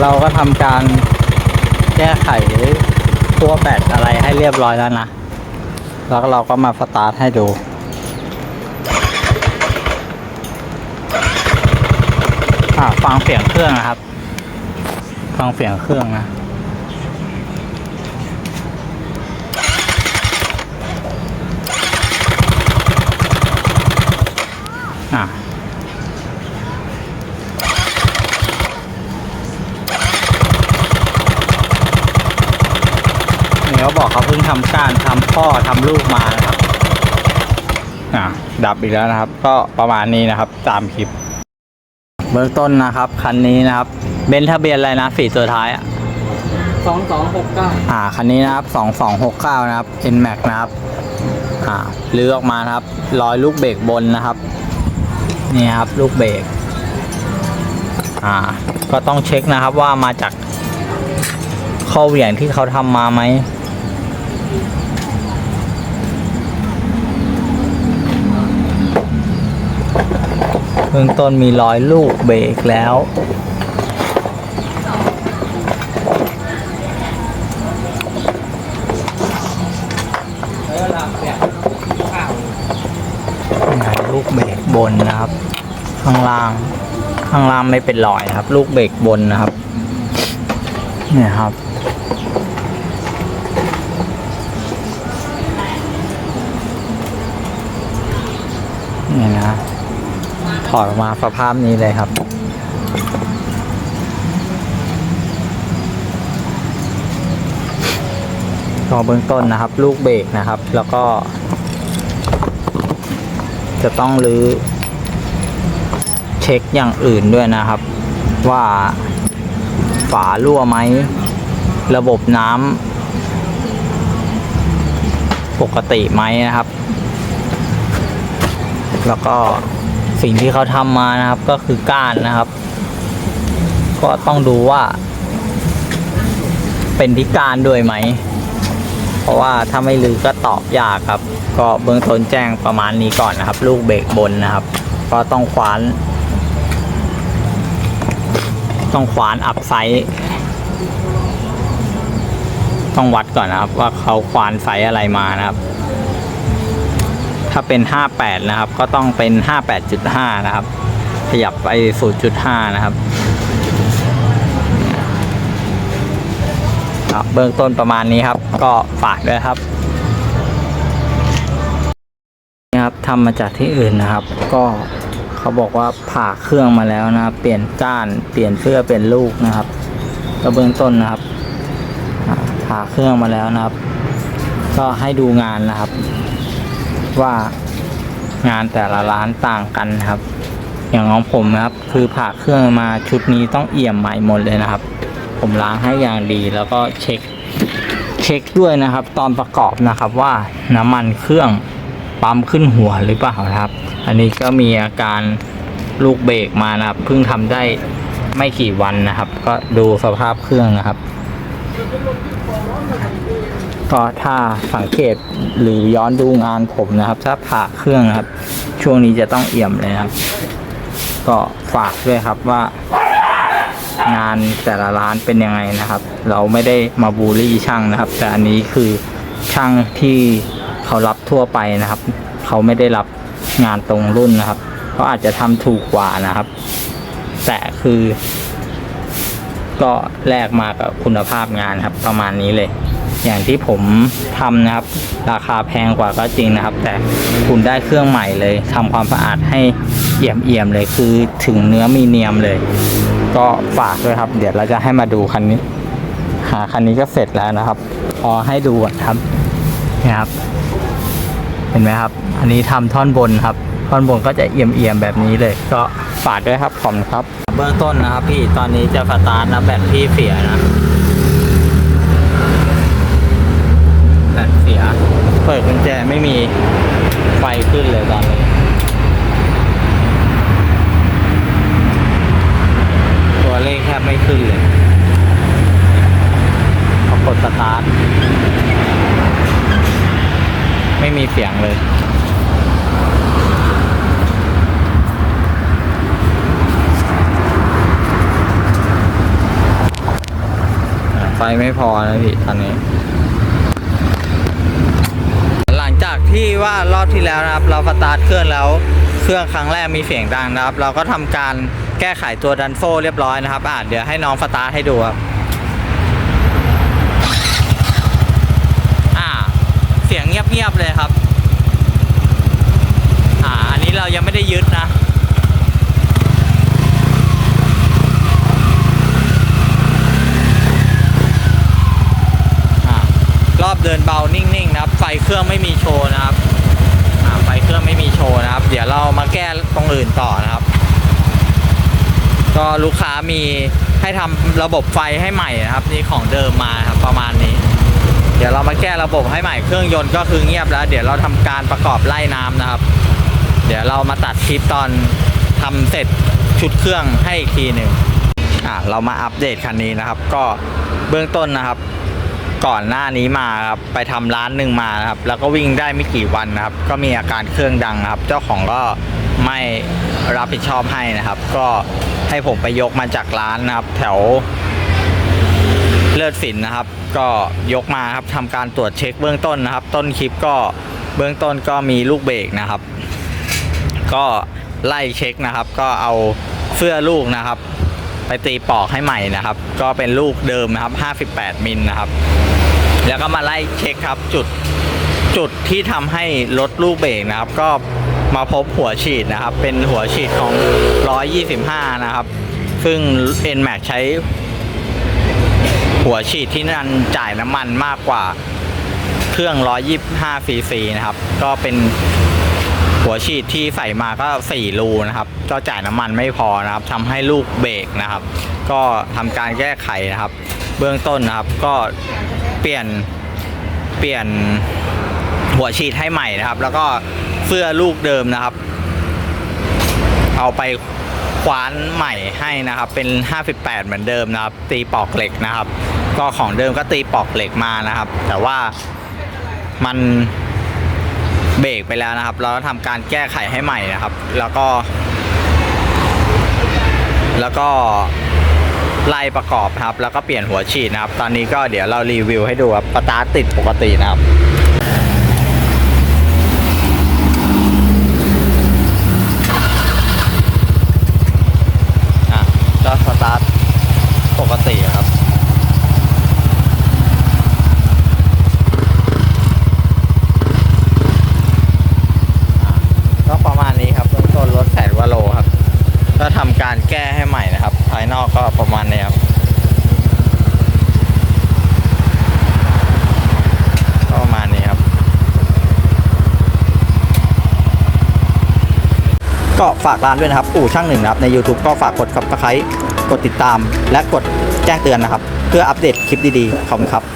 เราก็ทำการแก้ไขตัวแบตอะไรให้เรียบร้อยแล้วนะ แล้วเราก็มาสตาร์ทให้ดูฟังเสียงเครื่องนะครับ ฟังเสียงเครื่องนะ อะ นี่เขาบอกเขาเพิ่งทำ การทำพ่อทำลูกมานะครับอะดับอีกแล้วนะครับ ก็ประมาณนี้นะครับตามคลิป เบื้องต้นนะครับคันนี้นะครับเบนซ์ทะเบียนอะไรนะสีตัวท้ายอะสองสองหกเก้าอ่าคันนี้นะครับสองสองหกเก้านะครับ N Max นะครับอ่าลื้อออกมานะครับรอยลูกเบรกบนนะครับ นี่ครับลูกเบรกอ่า ก็ต้องเช็คนะครับว่ามาจากข้อเหวี่ยงที่เขาทำมาไหม เบื้องต้นมีรอยลูกเบรกแล้วนี่ลูกเบรกบนนะครับ ข้างล่าง ข้างล่างไม่เป็นรอยนะครับ ลูกเบรกบนนะครับ เนี่ยครับนี่นะ ถอดออกมาสภาพนี้เลยครับ ก็เบื้องต้นนะครับ ลูกเบรกนะครับ แล้วก็ จะต้องรื้อเช็คอย่างอื่นด้วยนะครับ ว่าฝารั่วไหม ระบบน้ำปกติไหมนะครับ แล้วก็ สิ่งที่เขาทำมานะครับ ก็คือก้านนะครับ ก็ต้องดูว่า เป็นที่ก้านด้วยไหม เพราะว่าถ้าไม่ลือก็ตอบยากครับ ก็เบื้องต้นแจ้งประมาณนี้ก่อนนะครับ ลูกเบรกบนนะครับ ก็ต้องคว้าน ต้องคว้านอัพไซส์ต้องวัดก่อนนะครับ ว่าเขาควานไซส์อะไรมานะครับ ถ้าเป็น 58 นะครับ ก็ต้องเป็น 58.5 นะครับ ขยับไป 0.5 นะครับครับเบื้องต้นประมาณนี้ครับ ก็ฝากด้วยครับนี่ครับทำมาจากที่อื่นนะครับ ก็เขาบอกว่าผ่าเครื่องมาแล้วนะครับ เปลี่ยนก้านเปลี่ยนเสื้อเปลี่ยนลูกนะครับ ก็เบื้องต้นนะครับผ่าเครื่องมาแล้วนะครับ ก็ให้ดูงานนะครับ ว่างานแต่ละร้านต่างกันครับ อย่างของผมนะครับ คือผ่าเครื่องมาชุดนี้ต้องเอี่ยมใหม่หมดเลยนะครับ ผมล้างให้อย่างดีแล้วก็เช็คเช็คด้วยนะครับ ตอนประกอบนะครับว่าน้ำมันเครื่องปั๊มขึ้นหัวหรือเปล่าครับ อันนี้ก็มีอาการลูกเบรกมานะครับเพิ่งทำได้ไม่กี่วันนะครับ ก็ดูสภาพเครื่องนะครับ ก็ถ้าสังเกตหรือย้อนดูงานผมนะครับ ถ้าผ่าเครื่องนะครับ ช่วงนี้จะต้องเอี่ยมเลยครับ ก็ฝากด้วยครับว่างานแต่ละร้านเป็นยังไงนะครับ เราไม่ได้มาบูลลี่ช่างนะครับ แต่อันนี้คือช่างที่เขารับทั่วไปนะครับ เขาไม่ได้รับงานตรงรุ่นนะครับเขาอาจจะทำถูกกว่านะครับ แต่คือ ก็แลกมากับคุณภาพงานครับ ประมาณนี้เลย อย่างที่ผมทำนะครับ ราคาแพงกว่าก็จริงนะครับ แต่คุณได้เครื่องใหม่เลยทำความสะอาดให้เอี่ยมเอี่ยมเลยคือถึงเนื้อมีเนียมเลย ก็ฝากด้วยครับ เดี๋ยวเราจะให้มาดูคันนี้ หาคันนี้ก็เสร็จแล้วนะครับ พอให้ดูก่อนครับนี่ครับ เห็นไหมครับ อันนี้ทำท่อนบนครับท่อนบนก็จะเอี่ยมเอี่ยมแบบนี้เลย ก็ฝากด้วยครับขอบคุณครับ เบื้องต้นนะครับ พี่ตอนนี้จะสตาร์ทนะแบตพี่เสียนะ ปิดกุญแจไม่มีไฟขึ้นเลยตอนนี้ตัวเลขแทบไม่ขึ้นเลยพอกดสตาร์ทไม่มีเสียงเลยไฟไม่พอนะพี่ตอนนี้ ที่ว่ารอบที่แล้วนะครับ เราสตาร์ทเครื่องแล้วเครื่องครั้งแรกมีเสียงดังนะครับ เราก็ทำการแก้ไขตัวดันโฟเรียบร้อยนะครับอ่าเดี๋ยวให้น้องสตาร์ทให้ดูครับอ่าเสียงเงียบๆเลยครับ อ่าอันนี้เรายังไม่ได้ยึดนะ อ่ารอบเดินเบานิ่งๆนะครับ ไฟเครื่องไม่มีโชว์นะครับไฟเครื่องไม่มีโชว์นะครับ เดี๋ยวเรามาแก้ตรงอื่นต่อนะครับ ก็ลูกค้ามีให้ทำระบบไฟให้ใหม่นะครับนี่ของเดิมมาครับประมาณนี้ เดี๋ยวเรามาแก้ระบบให้ใหม่เครื่องยนต์ก็คือเงียบแล้ว เดี๋ยวเราทำการประกอบไล่น้ำนะครับ เดี๋ยวเรามาตัดคลิปตอนทำเสร็จชุดเครื่องให้อีกทีหนึ่งอะเรามาอัปเดตคันนี้นะครับ ก็เบื้องต้นนะครับ ก่อนหน้านี้มาครับไปทำร้านหนึ่งมาครับ แล้วก็วิ่งได้ไม่กี่วันนะครับ ก็มีอาการเครื่องดังครับ เจ้าของก็ไม่รับผิดชอบให้นะครับ ก็ให้ผมไปยกมาจากร้านนะครับ แถวเลือดฝินนะครับ ก็ยกมาครับทำการตรวจเช็คเบื้องต้นนะครับ ต้นคลิปก็เบื้องต้นก็มีลูกเบรกนะครับ ก็ไล่เช็คนะครับ ก็เอาเสื้อลูกนะครับ ไปตีปอกให้ใหม่นะครับ ก็เป็นลูกเดิมนะครับ 58 มิลนะครับ แล้วก็มาไล่เช็คครับจุดจุดที่ทำให้ลดลูกเบรกนะครับ ก็มาพบหัวฉีดนะครับ เป็นหัวฉีดของ 125 นะครับ ซึ่ง NMAX ใช้หัวฉีดที่นั่นจ่ายน้ำมันมากกว่าเครื่อง 125ซีซีนะครับ ก็เป็น หัวฉีดที่ใส่มาก็ 4 รูนะครับ ก็จ่ายน้ำมันไม่พอนะครับทำให้ลูกเบรกนะครับ ก็ทำการแก้ไขนะครับ เบื้องต้นนะครับก็เปลี่ยนเปลี่ยนหัวฉีดให้ใหม่นะครับ แล้วก็เสื้อลูกเดิมนะครับ เอาไปคว้านใหม่ให้นะครับ เป็น 58 เหมือนเดิมนะครับ ตีปอกเหล็กนะครับ ก็ของเดิมก็ตีปอกเหล็กมานะครับ แต่ว่ามัน เบรกไปแล้วนะครับ เราก็ทำการแก้ไขให้ใหม่นะครับ แล้วก็ แล้วก็ไล่ประกอบครับ แล้วก็เปลี่ยนหัวฉีดนะครับ ตอนนี้ก็เดี๋ยวเรารีวิวให้ดูครับสตาร์ทติดปกตินะครับ อะก็สตาร์ทปกติครับ ก็ประมาณนี้ครับเบื้องต้นรถแสนกว่าโลครับ ก็ทำการแก้ให้ใหม่นะครับ ภายนอกก็ประมาณนี้ครับก็ประมาณนี้ครับ ก็ฝากร้านด้วยนะครับ อู่ช่างหนึ่งนะครับใน YouTube ก็ฝากกด subscribe กดติดตาม และกดแจ้งเตือนนะครับ เพื่ออัปเดตคลิปดีๆขอบคุณครับ